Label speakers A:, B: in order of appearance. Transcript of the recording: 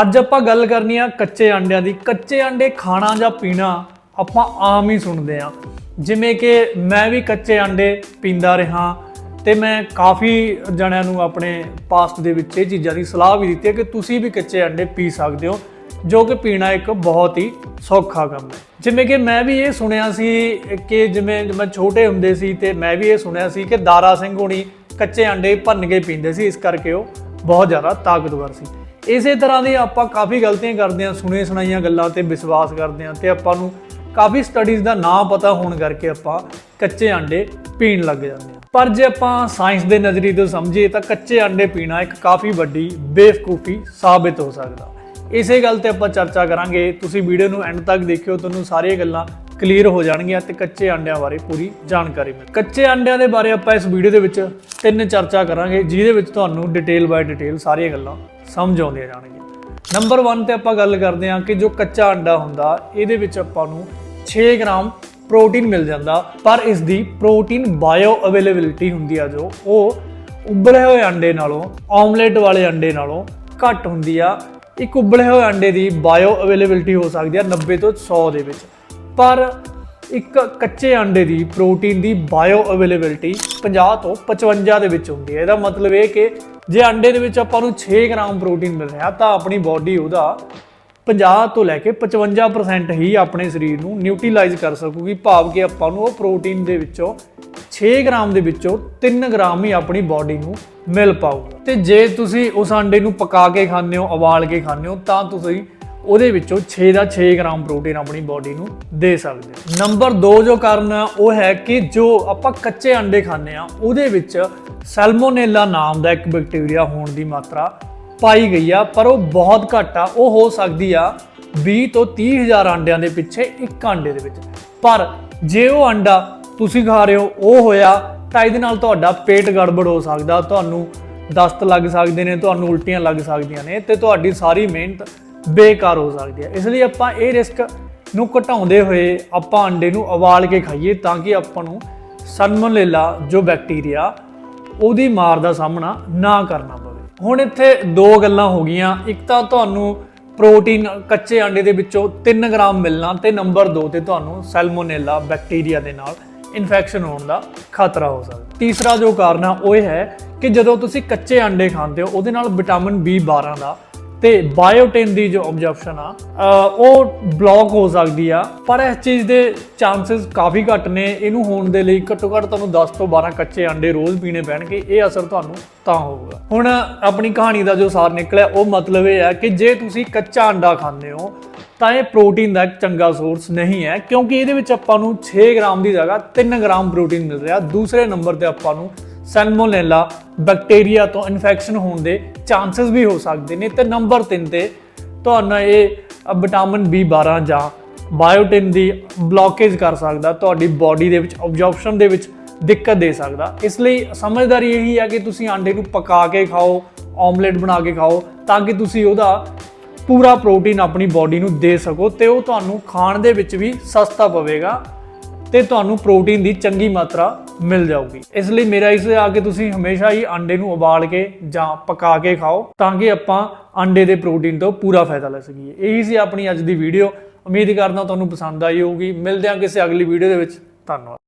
A: ਅੱਜ ਆਪਾਂ ਗੱਲ ਕਰਨੀ ਆ ਕੱਚੇ ਅੰਡਿਆਂ ਦੀ। ਕੱਚੇ ਅੰਡੇ ਖਾਣਾ ਜਾਂ ਪੀਣਾ, ਆਪਾਂ ਆਮ ਹੀ ਸੁਣਦੇ ਆ। ਜਿਵੇਂ ਕਿ ਮੈਂ ਵੀ ਕੱਚੇ ਅੰਡੇ ਪੀਂਦਾ ਰਿਹਾ ਤੇ ਮੈਂ ਕਾਫੀ ਜਣਿਆਂ ਨੂੰ ਆਪਣੇ ਪਾਸਟ ਦੇ ਵਿੱਚ ਇਹ ਚੀਜ਼ਾਂ ਦੀ ਸਲਾਹ ਵੀ ਦਿੱਤੀ ਹੈ ਕਿ ਤੁਸੀਂ ਵੀ ਕੱਚੇ ਅੰਡੇ ਪੀ ਸਕਦੇ ਹੋ, ਜੋ ਕਿ ਪੀਣਾ ਇੱਕ ਬਹੁਤ ਹੀ ਸੌਖਾ ਕੰਮ ਹੈ। ਜਿਵੇਂ ਕਿ ਮੈਂ ਵੀ ਇਹ ਸੁਣਿਆ ਸੀ ਕਿ ਜਿਵੇਂ ਮੈਂ ਛੋਟੇ ਹੁੰਦੇ ਸੀ ਤੇ ਮੈਂ ਵੀ ਇਹ ਸੁਣਿਆ ਸੀ ਕਿ ਦਾਰਾ ਸਿੰਘ ਹੋਣੀ ਕੱਚੇ ਅੰਡੇ ਭੰਨ ਕੇ ਪੀਂਦੇ ਸੀ, ਇਸ ਕਰਕੇ ਉਹ ਬਹੁਤ ਜ਼ਿਆਦਾ ਤਾਕਤਵਰ ਸੀ। ਇਸੇ ਤਰ੍ਹਾਂ ਦੀ ਆਪਾਂ ਕਾਫੀ ਗਲਤੀਆਂ ਕਰਦੇ ਹਾਂ ਸੁਣੇ ਸੁਣਾਈਆਂ ਗੱਲਾਂ ਤੇ ਵਿਸ਼ਵਾਸ ਕਰਦੇ ਹਾਂ ਤੇ ਆਪਾਂ ਨੂੰ ਕਾਫੀ ਸਟੱਡੀਜ਼ ਦਾ ਨਾਂ ਪਤਾ ਹੋਣ ਕਰਕੇ ਆਪਾਂ ਕੱਚੇ ਆਂਡੇ ਪੀਣ ਲੱਗ ਜਾਂਦੇ ਹਾਂ। ਪਰ ਜੇ ਆਪਾਂ ਸਾਇੰਸ ਦੇ ਨਜ਼ਰੀਏ ਤੋਂ ਸਮਝੀਏ ਤਾਂ ਕੱਚੇ ਆਂਡੇ ਪੀਣਾ ਇੱਕ ਕਾਫੀ ਵੱਡੀ ਬੇਵਕੂਫੀ ਸਾਬਿਤ ਹੋ ਸਕਦਾ। ਇਸੇ ਗੱਲ ਤੇ ਆਪਾਂ ਚਰਚਾ ਕਰਾਂਗੇ। ਤੁਸੀਂ ਵੀਡੀਓ ਨੂੰ ਐਂਡ ਤੱਕ ਦੇਖਿਓ, ਤੁਹਾਨੂੰ ਸਾਰੀਆਂ ਗੱਲਾਂ ਕਲੀਅਰ ਹੋ ਜਾਣਗੀਆਂ ਤੇ ਕੱਚੇ ਅੰਡਿਆਂ ਬਾਰੇ ਪੂਰੀ ਜਾਣਕਾਰੀ ਮਿਲ ਕੱਚੇ ਅੰਡਿਆਂ ਦੇ ਬਾਰੇ ਆਪਾਂ ਇਸ ਵੀਡੀਓ ਦੇ ਵਿੱਚ ਤਿੰਨ ਚਰਚਾ ਕਰਾਂਗੇ, ਜਿਹਦੇ ਵਿੱਚ ਤੁਹਾਨੂੰ ਡਿਟੇਲ ਬਾਈ ਡਿਟੇਲ ਸਾਰੀਆਂ ਗੱਲਾਂ ਸਮਝ ਆਉਂਦੀਆਂ ਜਾਣਗੀਆਂ। ਨੰਬਰ 1 ਤੇ ਆਪਾਂ ਗੱਲ ਕਰਦੇ ਹਾਂ ਕਿ ਜੋ ਕੱਚਾ ਅੰਡਾ ਹੁੰਦਾ, ਇਹਦੇ ਵਿੱਚ ਆਪਾਂ ਨੂੰ 6 ਗ੍ਰਾਮ ਪ੍ਰੋਟੀਨ ਮਿਲ ਜਾਂਦਾ, ਪਰ ਇਸ ਦੀ ਪ੍ਰੋਟੀਨ ਬਾਇਓ ਅਵੇਲੇਬਿਲਿਟੀ ਹੁੰਦੀ ਆ ਜੋ, ਉਹ ਉਬਲੇ ਹੋਏ ਅੰਡੇ ਨਾਲੋਂ ਆਮਲੇਟ ਵਾਲੇ ਅੰਡੇ ਨਾਲੋਂ ਘੱਟ ਹੁੰਦੀ ਆ। ਇੱਕ ਉਬਲੇ ਹੋਏ ਅੰਡੇ ਦੀ ਬਾਇਓ ਅਵੇਲੇਬਿਲਿਟੀ ਹੋ ਸਕਦੀ ਆ 90 ਤੋਂ 100 ਦੇ ਵਿੱਚ। ਪਰ ਇੱਕ ਕੱਚੇ ਆਂਡੇ ਦੀ ਪ੍ਰੋਟੀਨ ਦੀ ਬਾਇਓ ਅਵੇਲੇਬਿਲਟੀ 50 ਤੋਂ 55 ਦੇ ਵਿੱਚ ਹੁੰਦੀ ਹੈ। ਇਹਦਾ ਮਤਲਬ ਇਹ ਕਿ ਜੇ ਅੰਡੇ ਦੇ ਵਿੱਚ ਆਪਾਂ ਨੂੰ 6 ਗ੍ਰਾਮ ਪ੍ਰੋਟੀਨ ਮਿਲ ਰਿਹਾ ਤਾਂ ਆਪਣੀ ਬਾਡੀ ਉਹਦਾ 50 ਤੋਂ ਲੈ ਕੇ 55% ਹੀ ਆਪਣੇ ਸਰੀਰ ਨੂੰ ਨਿਊਟ੍ਰੀਲਾਈਜ਼ ਕਰ ਸਕੂਗੀ, ਭਾਵ ਕਿ ਆਪਾਂ ਨੂੰ ਉਹ ਪ੍ਰੋਟੀਨ ਦੇ ਵਿੱਚੋਂ 6 ਗ੍ਰਾਮ ਦੇ ਵਿੱਚੋਂ 3 ਗ੍ਰਾਮ ਹੀ ਆਪਣੀ ਬਾਡੀ ਨੂੰ ਮਿਲ ਪਾਊਗਾ। ਤੇ ਜੇ ਤੁਸੀਂ ਉਸ ਅੰਡੇ ਨੂੰ ਪਕਾ ਕੇ ਖਾਂਦੇ ਹੋ, ਉਬਾਲ ਕੇ ਖਾਂਦੇ ਹੋ, ਤਾਂ ਤੁਸੀਂ ਉਹਦੇ ਵਿੱਚੋਂ 6 ਦਾ 6 ਗ੍ਰਾਮ ਪ੍ਰੋਟੀਨ ਆਪਣੀ ਬਾਡੀ ਨੂੰ ਦੇ ਸਕਦੇ ਹੋ ਨੰਬਰ 2 ਜੋ ਕਾਰਨ ਹੈ ਉਹ ਹੈ ਕਿ ਜੋ ਆਪਾਂ ਕੱਚੇ ਅੰਡੇ ਖਾਂਦੇ ਆ, ਉਹਦੇ ਵਿੱਚ ਸੈਲਮੋਨੇਲਾ ਨਾਮ ਦਾ ਇੱਕ ਬੈਕਟੀਰੀਆ ਹੋਣ ਦੀ ਮਾਤਰਾ ਪਾਈ ਗਈ ਆ, ਪਰ ਉਹ ਬਹੁਤ ਘੱਟ ਆ, ਉਹ ਹੋ ਸਕਦੀ ਆ 20 ਤੋਂ 30 ਹਜ਼ਾਰ ਅੰਡਿਆਂ ਦੇ ਪਿੱਛੇ ਇੱਕ ਅੰਡੇ ਦੇ ਵਿੱਚ। ਪਰ ਜੇ ਉਹ ਅੰਡਾ ਤੁਸੀਂ ਖਾ ਰਹੇ ਹੋ, ਉਹ ਹੋਇਆ, ਤਾਂ ਇਹਦੇ ਨਾਲ ਤੁਹਾਡਾ ਪੇਟ ਗੜਬੜ ਹੋ ਸਕਦਾ, ਤੁਹਾਨੂੰ ਦਸਤ ਲੱਗ ਸਕਦੇ ਨੇ, ਤੁਹਾਨੂੰ ਉਲਟੀਆਂ ਲੱਗ ਸਕਦੀਆਂ ਨੇ, ਤੇ ਤੁਹਾਡੀ ਸਾਰੀ ਮਿਹਨਤ ਬੇਕਾਰ ਹੋ ਸਕਦੀ ਹੈ। ਇਸ ਲਈ ਆਪਾਂ ਇਹ ਰਿਸਕ ਨੂੰ ਘਟਾਉਂਦੇ ਹੋਏ ਆਪਾਂ ਅੰਡੇ ਨੂੰ ਉਬਾਲ ਕੇ ਖਾਈਏ ਤਾਂ ਕਿ ਆਪਾਂ ਨੂੰ ਸਲਮੋਨੇਲਾ ਜੋ ਬੈਕਟੀਰੀਆ ਉਹਦੀ ਮਾਰ ਦਾ ਸਾਹਮਣਾ ਨਾ ਕਰਨਾ ਪਵੇ। ਹੁਣ ਇੱਥੇ ਦੋ ਗੱਲਾਂ ਹੋ ਗਈਆਂ। ਇੱਕ ਤਾਂ ਤੁਹਾਨੂੰ ਪ੍ਰੋਟੀਨ ਕੱਚੇ ਅੰਡੇ ਦੇ ਵਿੱਚੋਂ 3 ਗ੍ਰਾਮ ਮਿਲਣਾ ਤੇ ਨੰਬਰ 2 ਤੇ ਤੁਹਾਨੂੰ ਸੈਲਮੋਨੇਲਾ ਬੈਕਟੀਰੀਆ ਦੇ ਨਾਲ ਇਨਫੈਕਸ਼ਨ ਹੋਣ ਦਾ ਖਤਰਾ ਹੋ ਸਕਦਾ। ਤੀਸਰਾ ਜੋ ਕਾਰਨ ਆ, ਉਹ ਇਹ ਹੈ ਕਿ ਜਦੋਂ ਤੁਸੀਂ ਕੱਚੇ ਅੰਡੇ ਖਾਂਦੇ ਹੋ, ਉਹਦੇ ਨਾਲ ਵਿਟਾਮਿਨ B12 ਦਾ ਤੇ ਬਾਇਓਟਿਨ ਦੀ ਜੋ ਆਬਜ਼ਰਪਸ਼ਨ ਆ ਉਹ ਬਲੌਕ ਹੋ ਸਕਦੀ ਆ, ਪਰ ਇਸ ਚੀਜ਼ ਦੇ ਚਾਂਸਸ ਕਾਫੀ ਘੱਟ ਨੇ। ਇਹਨੂੰ ਹੋਣ ਦੇ ਲਈ ਘੱਟੋ ਘੱਟ ਤੁਹਾਨੂੰ 10 ਤੋਂ 12 ਕੱਚੇ ਅੰਡੇ ਰੋਜ਼ ਪੀਣੇ ਪੈਣਗੇ, ਇਹ ਅਸਰ ਤੁਹਾਨੂੰ ਤਾਂ ਹੋਊਗਾ। ਹੁਣ ਆਪਣੀ ਕਹਾਣੀ ਦਾ ਜੋ ਸਾਰ ਨਿਕਲਿਆ, ਉਹ ਮਤਲਬ ਇਹ ਹੈ ਕਿ ਜੇ ਤੁਸੀਂ ਕੱਚਾ ਅੰਡਾ ਖਾਂਦੇ ਹੋ, ਤਾਂ ਇਹ ਪ੍ਰੋਟੀਨ ਦਾ ਇੱਕ ਚੰਗਾ ਸੋਰਸ ਨਹੀਂ ਹੈ, ਕਿਉਂਕਿ ਇਹਦੇ ਵਿੱਚ ਆਪਾਂ ਨੂੰ 6 ਗ੍ਰਾਮ ਦੀ ਜਗ੍ਹਾ 3 ਗ੍ਰਾਮ ਪ੍ਰੋਟੀਨ ਮਿਲ ਰਿਹਾ। ਦੂਸਰੇ ਨੰਬਰ ਤੇ ਆਪਾਂ ਨੂੰ ਸੈਲਮੋਨੇਲਾ ਬੈਕਟੀਰੀਆ ਤੋਂ ਇਨਫੈਕਸ਼ਨ ਹੋਣ ਦੇ ਚਾਂਸਸ ਵੀ ਹੋ ਸਕਦੇ ਨੇ। ਤੇ ਨੰਬਰ 3 ਤੇ ਤੁਹਾਨੂੰ ਇਹ ਅ, ਵਿਟਾਮਿਨ B12 ਜਾਂ ਬਾਇਓਟਿਨ ਦੀ ਬਲੌਕੇਜ ਕਰ ਸਕਦਾ ਤੁਹਾਡੀ ਬਾਡੀ ਦੇ ਵਿੱਚ ਆਬਜ਼ਰਪਸ਼ਨ ਦੇ ਵਿੱਚ ਦਿੱਕਤ ਦੇ ਸਕਦਾ। ਇਸ ਲਈ ਸਮਝਦਾਰੀ ਇਹੀ ਹੈ ਕਿ ਤੁਸੀਂ ਆਂਡੇ ਨੂੰ ਪਕਾ ਕੇ ਖਾਓ ਆਮਲੇਟ ਬਣਾ ਕੇ ਖਾਓ ਤਾਂ ਕਿ ਤੁਸੀਂ ਉਹਦਾ ਪੂਰਾ ਪ੍ਰੋਟੀਨ ਆਪਣੀ ਬਾਡੀ ਨੂੰ ਦੇ ਸਕੋ ਤੇ ਉਹ ਤੁਹਾਨੂੰ ਖਾਣ ਦੇ ਵਿੱਚ ਵੀ ਸਸਤਾ ਪਵੇਗਾ ਤੇ ਤੁਹਾਨੂੰ ਪ੍ਰੋਟੀਨ ਦੀ ਚੰਗੀ ਮਾਤਰਾ ਮਿਲ ਜਾਊਗੀ। ਇਸ ਲਈ ਮੇਰਾ ਇਸ ਆ ਕਿ ਤੁਸੀਂ ਹਮੇਸ਼ਾ ਹੀ ਅੰਡੇ ਨੂੰ ਉਬਾਲ ਕੇ ਜਾਂ ਪਕਾ ਕੇ ਖਾਓ ਤਾਂ ਕਿ ਆਪਾਂ ਅੰਡੇ ਦੇ ਪ੍ਰੋਟੀਨ ਤੋਂ ਪੂਰਾ ਫਾਇਦਾ ਲੈ ਸਕੀਏ। ਇਹੀ ਸੀ ਆਪਣੀ ਅੱਜ ਦੀ ਵੀਡੀਓ। ਉਮੀਦ ਕਰਦਾ ਤੁਹਾਨੂੰ ਪਸੰਦ ਆਈ ਹੋਊਗੀ। ਮਿਲਦੇ ਹਾਂ ਕਿਸੇ ਅਗਲੀ ਵੀਡੀਓ ਦੇ ਵਿੱਚ। ਧੰਨਵਾਦ।